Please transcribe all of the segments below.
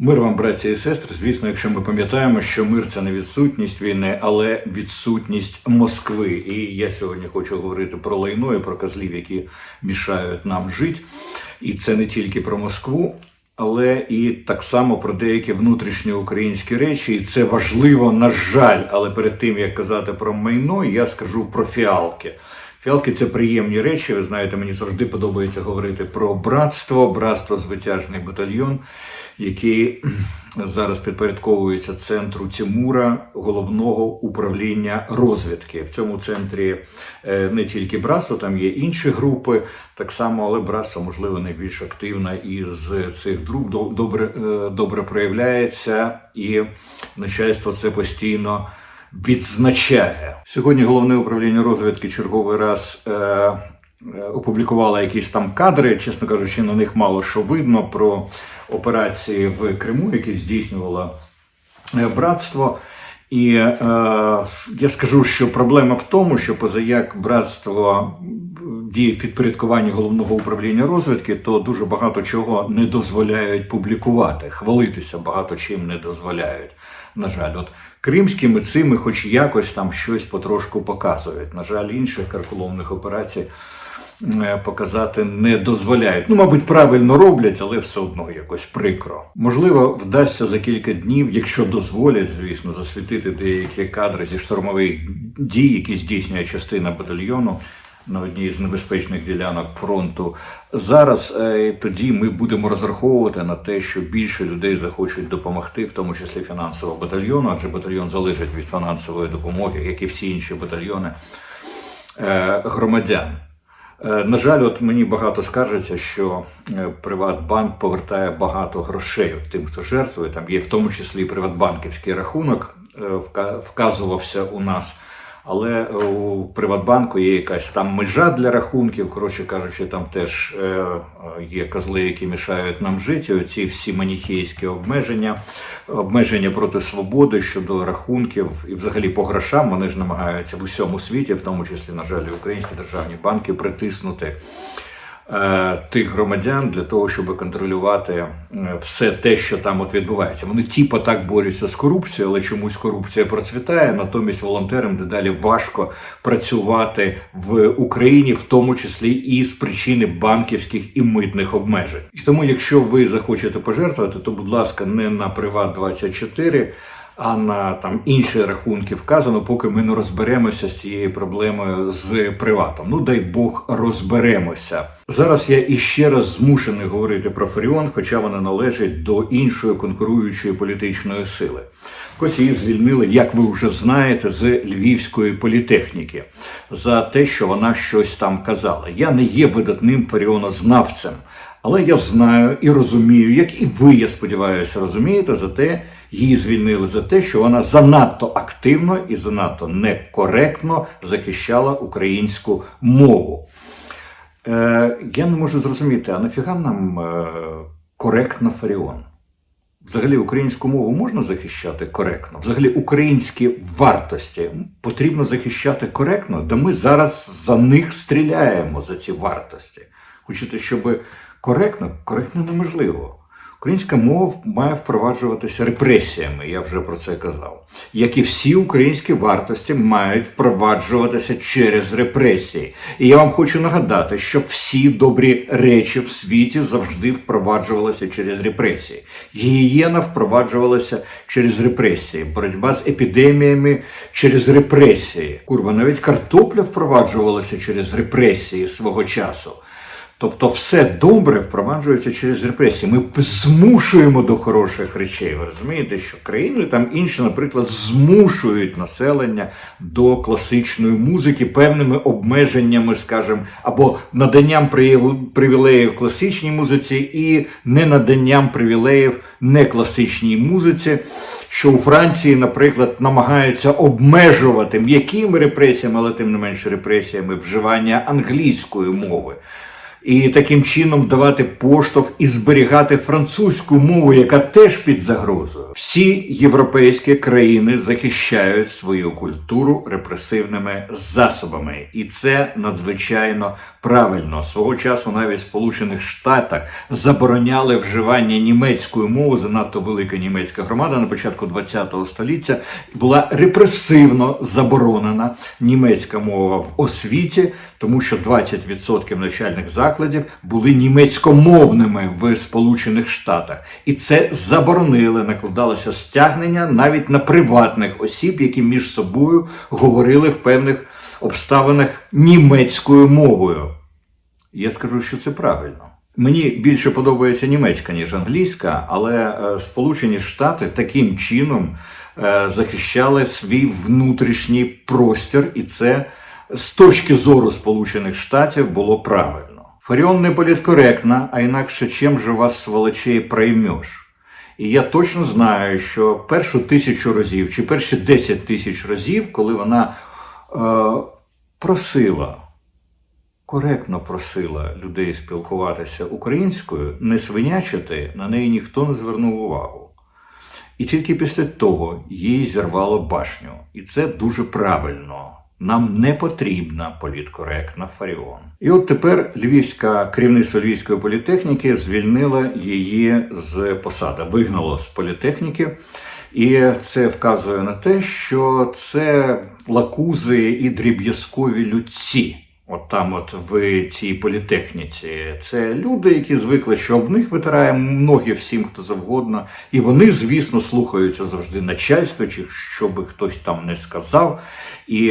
Мир вам, браті і сестри. Звісно, якщо ми пам'ятаємо, що мир це не відсутність війни, але відсутність Москви. І я сьогодні хочу говорити про лайно і про козлів, які мішають нам жити. І це не тільки про Москву, але і так само про деякі внутрішні українські речі. І це важливо, на жаль. Але перед тим як казати про майно, я скажу про фіалки. Фіалки це приємні речі. Ви знаєте, мені завжди подобається говорити про братство, братство звитяжний батальйон, який зараз підпорядковується центру Тимура, головного управління розвідки. В цьому центрі е, не тільки братство, там є інші групи, так само, але братство, можливо, найбільш активна із цих груп добре, е, добре проявляється, і начальство це постійно відзначає. Сьогодні головне управління розвідки черговий раз е, е, опублікувало якісь там кадри, чесно кажучи, на них мало що видно про операції в Криму, які здійснювало е, братство. І е, я скажу, що проблема в тому, що позаяк братство діє в підпорядкуванні головного управління розвідки, то дуже багато чого не дозволяють публікувати. Хвалитися багато чим не дозволяють. На жаль, от кримські митці ми хоч якось там щось потрошку показують. На жаль, інших карколомних операцій показати не дозволяють. Ну, мабуть, правильно роблять, але все одно якось прикро. Можливо, вдасться за кілька днів, якщо дозволять, звісно, засвітити деякі кадри зі штурмових дій, які здійснює частина батальйону. На одній з небезпечних ділянок фронту зараз е, тоді ми будемо розраховувати на те, що більше людей захочуть допомогти, в тому числі фінансово батальйону, адже батальйон залежить від фінансової допомоги, як і всі інші батальйони е, громадян. Е, На жаль, от мені багато скаржиться, що е, Приватбанк повертає багато грошей тим, хто жертвує. Там є в тому числі і приватбанківський рахунок, е, вказувався у нас. Але у Приватбанку є якась там межа для рахунків. Коротше кажучи, там теж е, е, є козли, які мішають нам жити. Оці всі маніхейські обмеження, обмеження проти свободи щодо рахунків і взагалі по грошам вони ж намагаються в усьому світі, в тому числі, на жаль, українські державні банки, притиснути е, тих громадян для того, щоб контролювати е, все те, що там от відбувається. Вони типа так борються з корупцією, але чомусь корупція процвітає. Натомість волонтерам дедалі важко працювати в Україні, в тому числі і з причини банківських і митних обмежень. І тому, якщо ви захочете пожертвувати, то будь ласка, не на Приват 24 а на там інші рахунки вказано, поки ми не розберемося з цією проблемою з приватом. Ну дай Бог розберемося. Зараз я іще раз змушений говорити про Фаріон, хоча вона належить до іншої конкуруючої політичної сили. Ось її звільнили, як ви вже знаєте, з Львівської політехніки за те, що вона щось там казала. Я не є видатним фаріонознавцем. Але я знаю і розумію, як і ви, я сподіваюся, розумієте, за те, її звільнили за те, що вона занадто активно і занадто некоректно захищала українську мову. Е, я не можу зрозуміти, а нафіга нам е, коректно Фаріон? Взагалі українську мову можна захищати коректно? Взагалі українські вартості потрібно захищати коректно, да ми зараз за них стріляємо за ці вартості. Хочете, щоб коректно? Коректно неможливо. Українська мова має впроваджуватися репресіями, я вже про це казав. Як і всі українські вартості мають впроваджуватися через репресії. І я вам хочу нагадати, що всі добрі речі в світі завжди впроваджувалися через репресії. Гігієна впроваджувалася через репресії, боротьба з епідеміями через репресії. Курва, навіть картопля впроваджувалася через репресії свого часу. Тобто все добре впроваджується через репресії. Ми змушуємо до хороших речей. Ви розумієте, що країни там інші, наприклад, змушують населення до класичної музики певними обмеженнями, скажімо, або наданням привілеїв класичній музиці і не наданням привілеїв некласичній музиці. Що у Франції, наприклад, намагаються обмежувати м'якими репресіями, але тим не менше репресіями вживання англійської мови. І таким чином давати поштовх і зберігати французьку мову, яка теж під загрозою. Всі європейські країни захищають свою культуру репресивними засобами, і це надзвичайно правильно. Свого часу навіть в Сполучених Штатах забороняли вживання німецької мови. Занадто велика німецька громада на початку ХХ століття була репресивно заборонена німецька мова в освіті, тому що 20% навчальних закладів були німецькомовними в Сполучених Штатах, і це заборонили. Накладалося стягнення навіть на приватних осіб, які між собою говорили в певних обставинах німецькою мовою. Я скажу, що це правильно. Мені більше подобається німецька, ніж англійська, але е, Сполучені Штати таким чином е, захищали свій внутрішній простір, і це з точки зору Сполучених Штатів було правильно. Фаріон не політкоректна, а інакше чим же вас сволочей проймеш. І я точно знаю, що першу тисячу разів чи перші 10 тисяч разів, коли вона е, просила коректно просила людей спілкуватися українською, не свинячити, на неї ніхто не звернув увагу. І тільки після того їй зірвало башню. І це дуже правильно. Нам не потрібна політкоректна Фаріон. І от тепер львівська керівництво Львівської політехніки звільнило її з посади, вигнало з політехніки. І це вказує на те, що це лакузи і дріб'язкові людці. От там, от в цій політехніці, це люди, які звикли, що об них витирає ноги всім, хто завгодно, і вони, звісно, слухаються завжди начальство, чи що би хтось там не сказав. І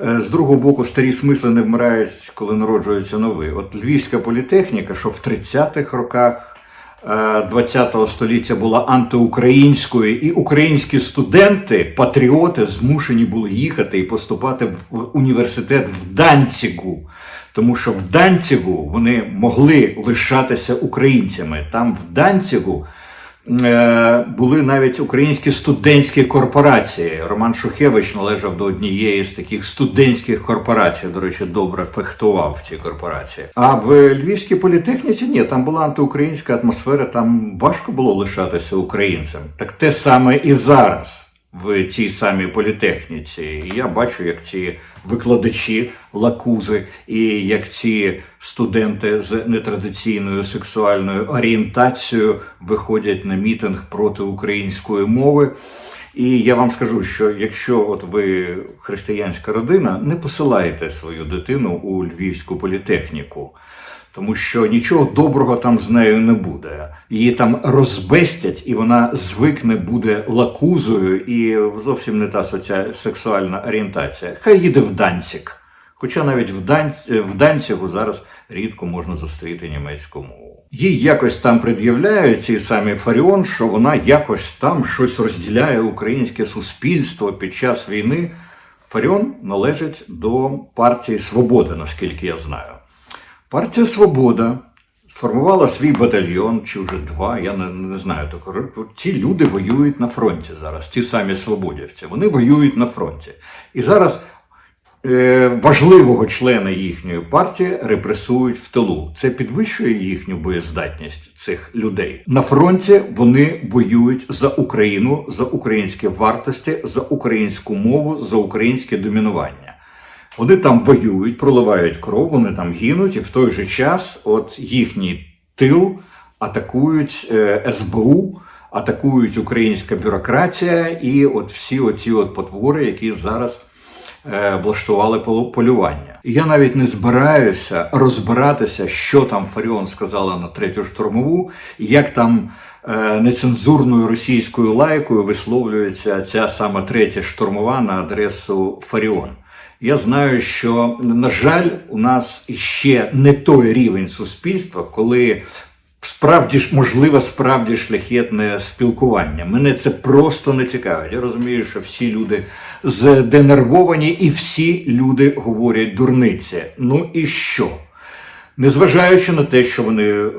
е, з другого боку, старі смисли не вмирають, коли народжуються нові. От львівська політехніка, що в 30-х роках. ХХ століття була антиукраїнською, і українські студенти, патріоти, змушені були їхати і поступати в університет в Данцігу. Тому що в Данцігу вони могли лишатися українцями. Там в Данцігу е, були навіть українські студентські корпорації. Роман Шухевич належав до однієї з таких студентських корпорацій. До речі, добре фехтував в цій корпорації. А в Львівській політехніці ні, там була антиукраїнська атмосфера, там важко було лишатися українцем. Так те саме і зараз. В цій самій політехніці, і я бачу, як ці викладачі лакузи, і як ці студенти з нетрадиційною сексуальною орієнтацією виходять на мітинг проти української мови. І я вам скажу, що якщо от ви християнська родина, не посилайте свою дитину у львівську політехніку. Тому що нічого доброго там з нею не буде. Її там розбестять, і вона звикне буде лакузою, і зовсім не та сексуальна орієнтація. Хай їде в Данцік. Хоча навіть в, Дан... в Данцігу зараз рідко можна зустріти німецьку мову. Їй якось там пред'являють ці самі Фаріон, що вона якось там щось розділяє українське суспільство під час війни. Фаріон належить до партії Свобода, наскільки я знаю. Партія Свобода сформувала свій батальйон, чи вже два, я не, не знаю. Так, ці люди воюють на фронті зараз, ті самі свободівці. Вони воюють на фронті. І зараз е, важливого члена їхньої партії репресують в тилу. Це підвищує їхню боєздатність цих людей. На фронті вони воюють за Україну, за українські вартості, за українську мову, за українське домінування. Вони там воюють, проливають кров, вони там гинуть, і в той же час от їхній тил атакують е, СБУ, атакують українська бюрократія і от всі оці от потвори, які зараз е, влаштували полювання. Я навіть не збираюся розбиратися, що там Фаріон сказала на третю штурмову, як там. е, Нецензурною російською лайкою висловлюється ця сама третя штурмова на адресу Фаріон. Я знаю, що, на жаль, у нас ще не той рівень суспільства, коли справді ж можливе справді шляхетне спілкування. Мене це просто не цікавить. Я розумію, що всі люди зденервовані і всі люди говорять дурниці. Ну і що? Незважаючи на те, що вони е,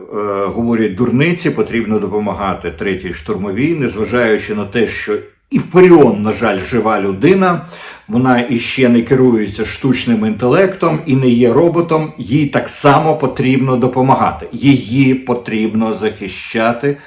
говорять дурниці, потрібно допомагати третій штурмовій, незважаючи на те, що І Фаріон, на жаль, жива людина. Вона іще не керується штучним інтелектом і не є роботом. Їй так само потрібно допомагати. Її потрібно захищати,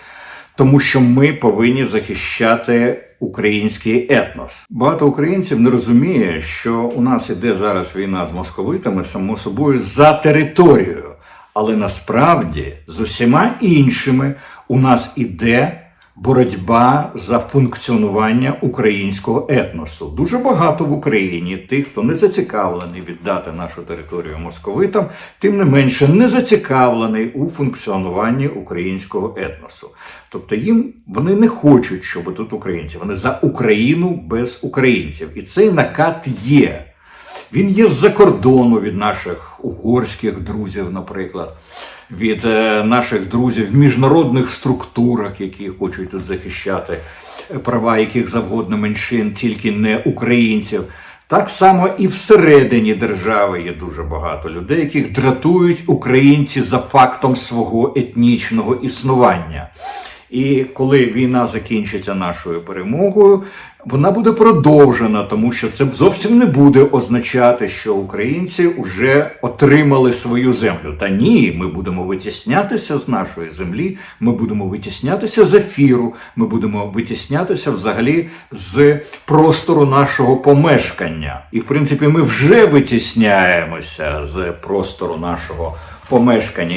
тому що ми повинні захищати український етнос. Багато українців не розуміє, що у нас іде зараз війна з московитами, само собою за територією. Але насправді з усіма іншими у нас іде боротьба за функціонування українського етносу. Дуже багато в Україні тих, хто не зацікавлений віддати нашу територію московитам, тим не менше не зацікавлений у функціонуванні українського етносу. Тобто їм вони не хочуть, щоб тут українці. Вони за Україну без українців. І цей накат є. Він є з-за кордону від наших угорських друзів, наприклад, від е, наших друзів в міжнародних структурах, які хочуть тут захищати права яких завгодно меншин, тільки не українців. Так само і всередині держави є дуже багато людей, яких дратують українці за фактом свого етнічного існування. І коли війна закінчиться нашою перемогою, вона буде продовжена, тому що це зовсім не буде означати, що українці вже отримали свою землю. Та ні, ми будемо витіснятися з нашої землі, ми будемо витіснятися з ефіру, ми будемо витіснятися взагалі з простору нашого помешкання. І в принципі, ми вже витісняємося з простору нашого помешкання.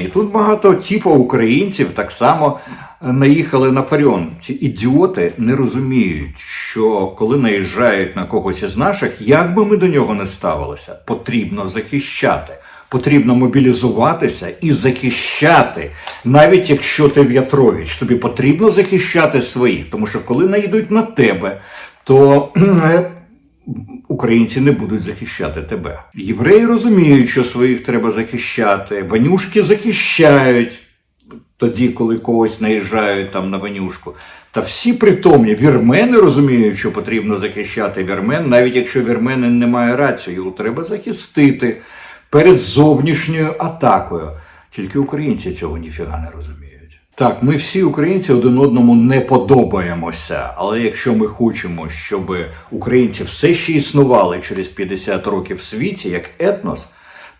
І тут багато типу українців так само наїхали на Фаріон. Ці ідіоти не розуміють, що коли наїжджають на когось із наших, як би ми до нього не ставилися, потрібно захищати. Потрібно мобілізуватися і захищати, навіть якщо ти В'ятрович, тобі потрібно захищати своїх, тому що коли наїдуть на тебе, то українці не будуть захищати тебе. Євреї розуміють, що своїх треба захищати. Ванюшки захищають тоді, коли когось наїжджають там на ванюшку. Та всі притомні вірмени розуміють, що потрібно захищати вірмен, навіть якщо вірменин не має рацію, його треба захистити перед зовнішньою атакою. Тільки українці цього ніфіга не розуміють. Так, ми всі українці один одному не подобаємося, але якщо ми хочемо, щоб українці все ще існували через 50 років в світі як етнос,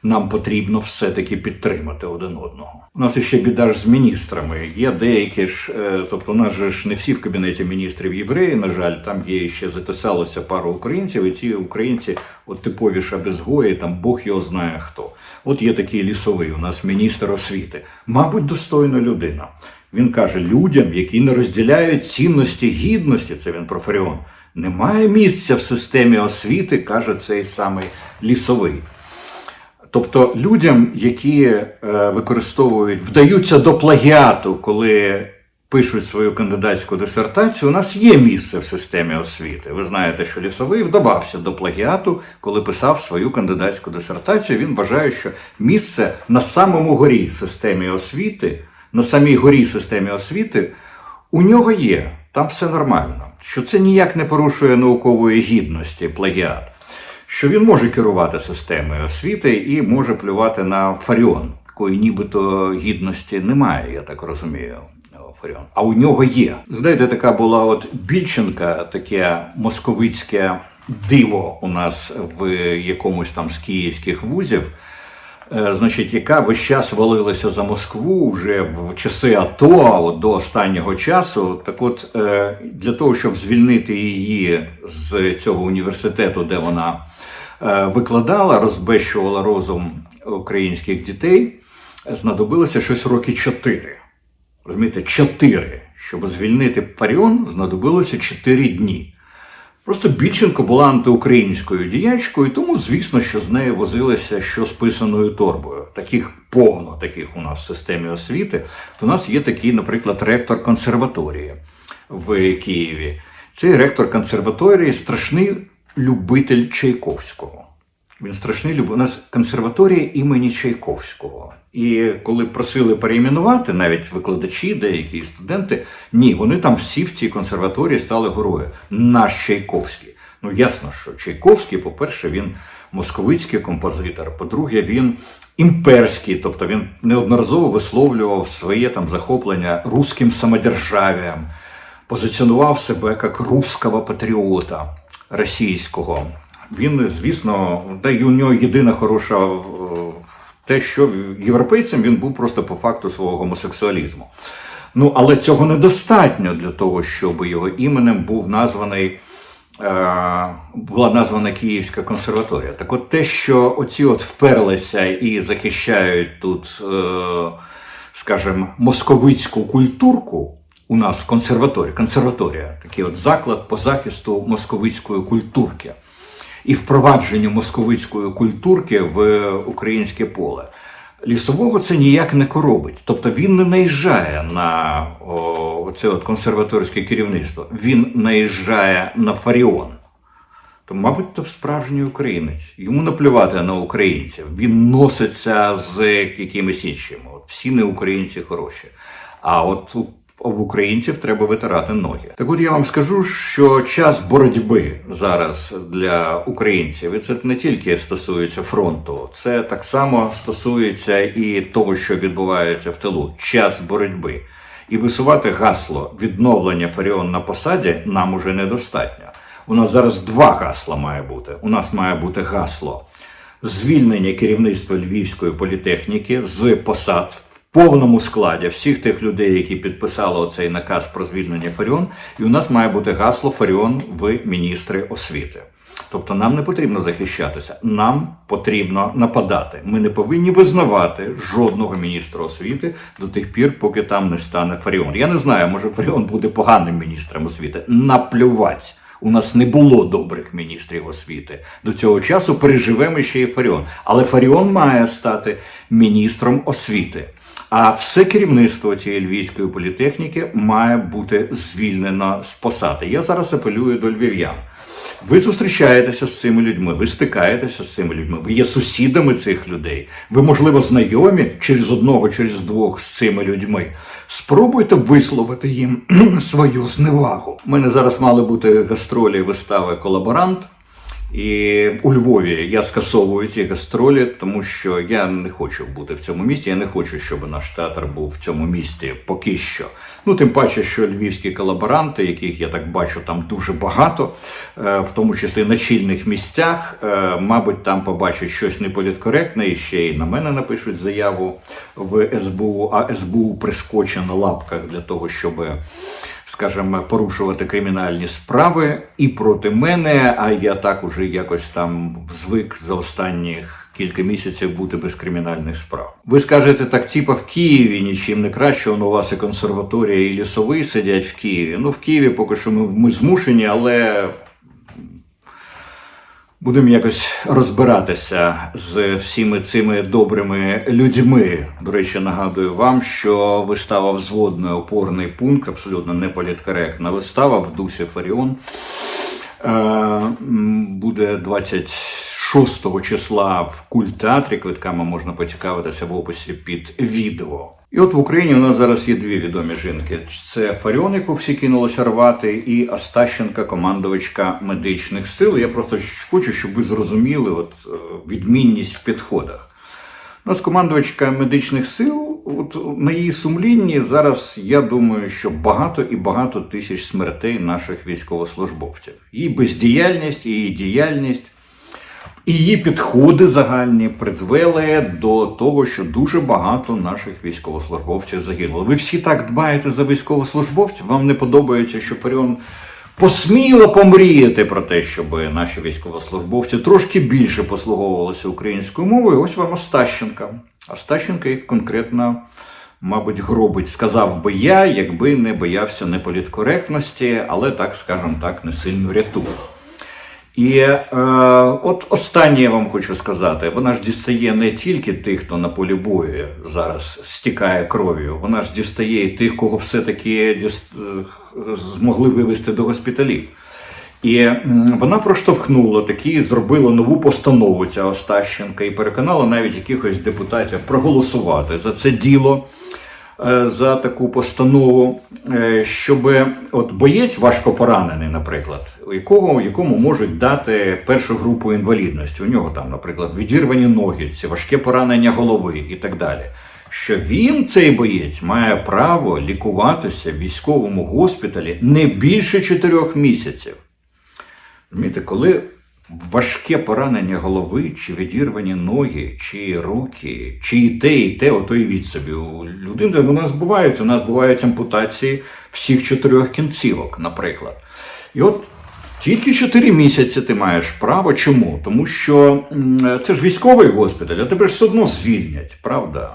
нам потрібно все-таки підтримати один одного. У нас ще біда ж з міністрами. Є деякі ж, е, тобто у нас же ж не всі в кабінеті міністрів євреї, на жаль, там є ще затисалося пару українців, і ці українці, от типові шабезгої, там Бог його знає хто. От є такий лісовий, у нас міністр освіти, мабуть, достойна людина. Він каже людям, які не розділяють цінності гідності, це він про Фаріон, немає місця в системі освіти, каже цей самий лісовий. Тобто людям, які е, використовують, вдаються до плагіату, коли пишуть свою кандидатську дисертацію, у нас є місце в системі освіти. Ви знаєте, що лісовий вдавався до плагіату, коли писав свою кандидатську дисертацію. Він вважає, що місце на самому горі системі освіти, на самій горі системі освіти у нього є. Там все нормально. Що це ніяк не порушує наукової гідності плагіат що він може керувати системою освіти і може плювати на Фаріон, якої нібито гідності немає, я так розумію. Фаріон. А у нього є. Знаєте, така була от Більченка, таке московицьке диво у нас в якомусь там з київських вузів. Е, значить, яка весь час валилася за Москву вже в часи АТО от до останнього часу. Так, от е, для того, щоб звільнити її з цього університету, де вона Е, викладала, розбещувала розум українських дітей, знадобилося щось роки чотири. Розумієте, чотири. Щоб звільнити Фаріон, знадобилося чотири дні. Просто Більченко була антиукраїнською діячкою, тому, звісно, що з нею возилися що з писаною торбою. Таких повно таких у нас в системі освіти. То у нас є такий, наприклад, ректор консерваторії в Києві. Цей ректор консерваторії страшний любитель Чайковського. Він страшний любив. У нас консерваторія імені Чайковського. І коли просили перейменувати, навіть викладачі, деякі студенти, ні, вони там всі в цій консерваторії стали герої. Наш Чайковський. Ну, ясно, що Чайковський, по-перше, він московицький композитор. По-друге, він імперський, тобто він неодноразово висловлював своє там захоплення руським самодержавієм. позиціонував себе як русского патріота російського. Він, звісно, та й у нього єдина хороша е, те, що європейцем він був просто по факту свого гомосексуалізму. Ну, але цього недостатньо для того, щоб його іменем був названий. е, Була названа Київська консерваторія. Так от те, що оці от вперлися і захищають тут, е, скажімо, московицьку культурку у нас в консерваторії, консерваторія, такий от заклад по захисту московицької культурки і впровадженню московицької культурки в українське поле. Лісового це ніяк не коробить. Тобто він не наїжджає на о, це от консерваторське керівництво, він наїжджає на Фаріон. То, мабуть, то справжній українець. Йому наплювати на українців. Він носиться з якимись іншими. От всі не українці хороші. А от в українців треба витирати ноги. Так от я вам скажу, що час боротьби зараз для українців, і це не тільки стосується фронту, це так само стосується і того, що відбувається в тилу. Час боротьби. І висувати гасло відновлення Фаріон на посаді нам уже недостатньо. У нас зараз два гасла має бути. У нас має бути гасло звільнення керівництва Львівської політехніки з посад повному складі всіх тих людей, які підписали оцей наказ про звільнення Фаріон. І у нас має бути гасло Фаріон в міністри освіти. Тобто нам не потрібно захищатися, нам потрібно нападати. Ми не повинні визнавати жодного міністра освіти до тих пір, поки там не стане Фаріон. Я не знаю, може Фаріон буде поганим міністром освіти. Наплювать. У нас не було добрих міністрів освіти. До цього часу переживемо ще і Фаріон. Але Фаріон має стати міністром освіти. А все керівництво цієї львівської політехніки має бути звільнено з посади. Я зараз апелюю до львів'ян. Ви зустрічаєтеся з цими людьми, ви стикаєтеся з цими людьми, ви є сусідами цих людей. Ви, можливо, знайомі через одного, через двох з цими людьми. Спробуйте висловити їм свою зневагу. У мене зараз мали бути гастролі вистави Колаборант. І у Львові я скасовую ці гастролі, тому що я не хочу бути в цьому місті. Я не хочу, щоб наш театр був в цьому місті поки що. Ну тим паче, що львівські колаборанти, яких я так бачу, там дуже багато, е, в тому числі на чільних місцях, е, мабуть, там побачать щось неполіткоректне і ще й на мене напишуть заяву в СБУ, а СБУ прискоче на лапках для того, щоб скажімо, порушувати кримінальні справи і проти мене. А я так уже якось там звик за останніх кілька місяців бути без кримінальних справ. Ви скажете так, типа в Києві нічим не краще. Воно у вас і консерваторія, і лісовий сидять в Києві. Ну в Києві поки що ми, ми змушені, але. Будемо якось розбиратися з всіми цими добрими людьми. До речі, нагадую вам, що вистава взводний опорний пункт, абсолютно не політкоректна вистава в дусі Фаріон. Е, буде 26 числа в культтеатрі. Квитками можна поцікавитися в описі під відео. І от в Україні у нас зараз є дві відомі жінки: це Фаріон, яку всі кинулися рвати, і Астащенка, командувачка медичних сил. Я просто хочу, щоб ви зрозуміли от, е, відмінність в підходах. У нас командувачка медичних сил, от на її сумлінні зараз я думаю, що багато і багато тисяч смертей наших військовослужбовців. Її бездіяльність, її діяльність. І її підходи загальні призвели до того, що дуже багато наших військовослужбовців загинуло. Ви всі так дбаєте за військовослужбовців. Вам не подобається, що Фаріон посміло помріяти про те, щоб наші військовослужбовці трошки більше послуговувалися українською мовою. Ось вам Остащенка. Остащенка їх конкретно. Мабуть, гробить, сказав би я, якби не боявся неполіткоректності, але так, скажімо так, не сильно рятує. І е, от останнє я вам хочу сказати: вона ж дістає не тільки тих, хто на полі бою зараз стікає кров'ю, вона ж дістає і тих, кого все-таки діс... е, змогли вивезти до госпіталів. І вона проштовхнула такі, зробила нову постанову ця Остащенка і переконала навіть якихось депутатів проголосувати за це діло. Е, За таку постанову, е, щоб от боєць важко поранений, наприклад, якого якому можуть дати першу групу інвалідності. У нього там, наприклад, відірвані ноги, це важке поранення голови і так далі. що він, цей боєць, має право лікуватися в військовому госпіталі не більше чотирьох місяців. Розумієте, коли важке поранення голови, чи відірвані ноги, чи руки, чи і те, і те, ото і від собі. У людини у нас бувають, у нас бувають ампутації всіх чотирьох кінцівок, наприклад. І от тільки 4 місяці ти маєш право. Чому? Тому що це ж військовий госпіталь, а тебе ж все одно звільнять, правда?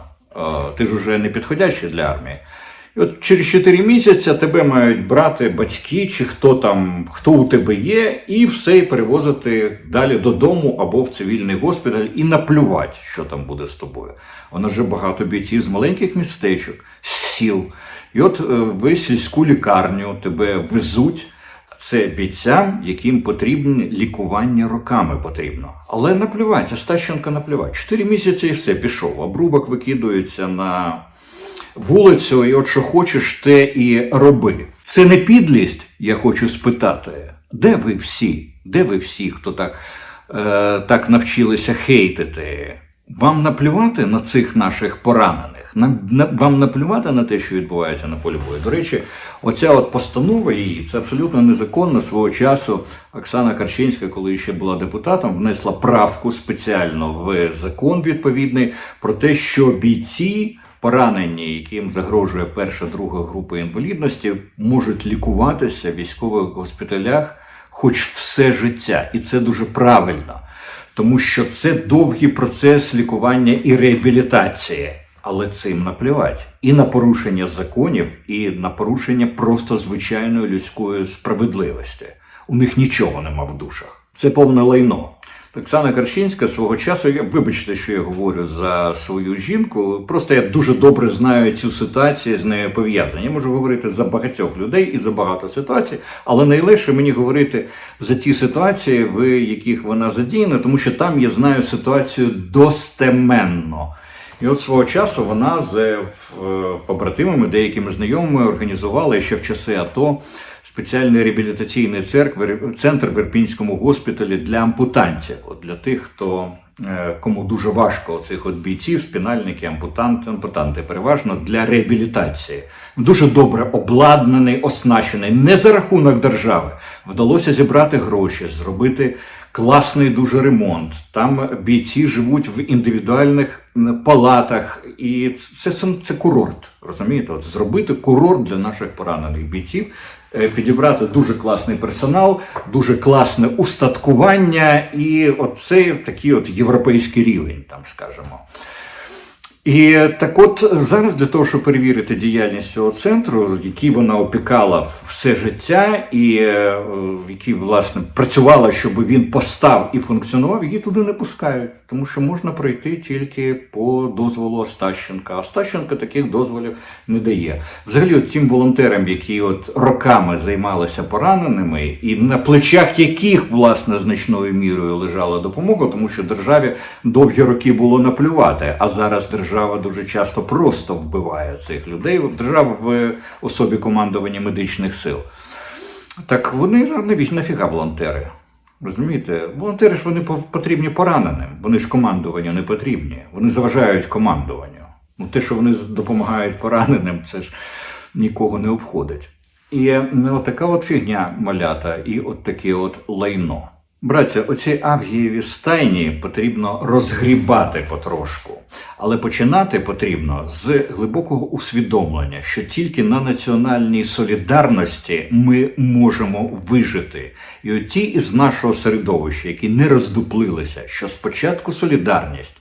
Ти ж уже не підходящий для армії. От через 4 місяці тебе мають брати батьки чи хто там, хто у тебе є, і все і перевозити далі додому або в цивільний госпіталь і наплювати, що там буде з тобою. Воно вже багато бійців з маленьких містечок, з сіл. І от е, в сільську лікарню тебе везуть. Це бійцям, яким потрібне лікування роками потрібно. Але наплювати, Остащенко наплювати. Чотири місяці і все пішов. Обрубок викидується на вулицю, і от що хочеш, те і роби. Це не підлість, я хочу спитати. Де ви всі? Де ви всі, хто так, е, так навчилися хейтити? Вам наплювати на цих наших поранених? Вам наплювати на те, що відбувається на полі бою. До речі, оця от постанова її це абсолютно незаконно. Свого часу Оксана Карчинська, коли ще була депутатом, внесла правку спеціально в закон відповідний про те, що бійці. Поранені, яким загрожує перша друга група інвалідності, можуть лікуватися в військових госпіталях хоч все життя, і це дуже правильно, тому що це довгий процес лікування і реабілітації. Але цим наплівать і на порушення законів, і на порушення просто звичайної людської справедливості. У них нічого нема в душах. Це повне лайно. Оксана Карчинська свого часу, я вибачте, що я говорю за свою жінку. Просто я дуже добре знаю цю ситуацію з нею пов'язані. Я можу говорити за багатьох людей і за багато ситуацій, але найлегше мені говорити за ті ситуації, в яких вона задіяна, тому що там я знаю ситуацію достеменно. І от свого часу вона з е, побратимами, деякими знайомими організувала ще в часи АТО спеціальний реабілітаційний церкви, центр в Ірпінському госпіталі для ампутантів, от для тих, хто е, кому дуже важко цих от бійців, спінальники, ампутанти, ампутанти, переважно для реабілітації. Дуже добре обладнаний, оснащений, не за рахунок держави. Вдалося зібрати гроші, зробити класний дуже ремонт. Там бійці живуть в індивідуальних палатах, і це, це, це курорт. Розумієте, от зробити курорт для наших поранених бійців, підібрати дуже класний персонал, дуже класне устаткування, і оце такий от європейський рівень, там скажімо. І так от зараз для того, щоб перевірити діяльність цього центру, який вона опікала все життя, і е, який, власне, працювала, щоб він постав і функціонував, її туди не пускають, тому що можна пройти тільки по дозволу Остащенка. А Остащенко таких дозволів не дає. Взагалі, от тим волонтерам, які от роками займалися пораненими, і на плечах яких, власне, значною мірою лежала допомога, тому що державі довгі роки було наплювати, а зараз держава дуже часто просто вбиває цих людей. Держава в особі командування медичних сил. Так вони навіть нафіга волонтери. Розумієте, волонтери ж вони потрібні пораненим. Вони ж командуванню не потрібні. Вони заважають командуванню. Ну, те, що вони допомагають пораненим, це ж нікого не обходить. І ну, от така от фігня малята, і от таке от лайно. Браття, оці авгієві стайні потрібно розгрібати потрошку, але починати потрібно з глибокого усвідомлення, що тільки на національній солідарності ми можемо вижити. І оті із нашого середовища, які не роздуплилися, що спочатку солідарність,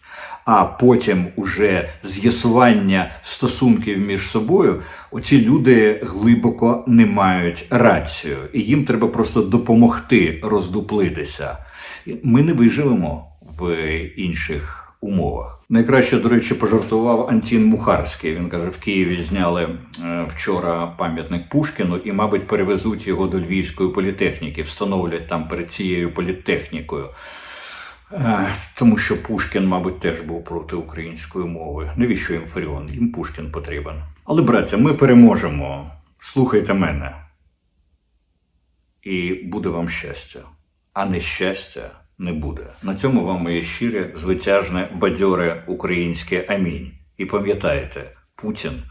а потім уже з'ясування стосунків між собою, оці люди глибоко не мають рацію, і їм треба просто допомогти роздуплитися. Ми не виживемо в інших умовах. Найкраще, до речі, пожартував Антін Мухарський. Він каже, в Києві зняли е, вчора пам'ятник Пушкіну і, мабуть, перевезуть його до Львівської політехніки, встановлять там перед цією політехнікою. Е, Тому що Пушкін, мабуть, теж був проти української мови. Навіщо їм Фаріон? Їм Пушкін потрібен. Але, браття, ми переможемо. Слухайте мене. І буде вам щастя. А нещастя не буде. На цьому вам моє щире, звитяжне, бадьоре українське амінь. І пам'ятайте, Путін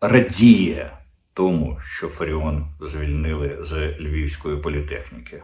радіє тому, що Фаріон звільнили з Львівської політехніки.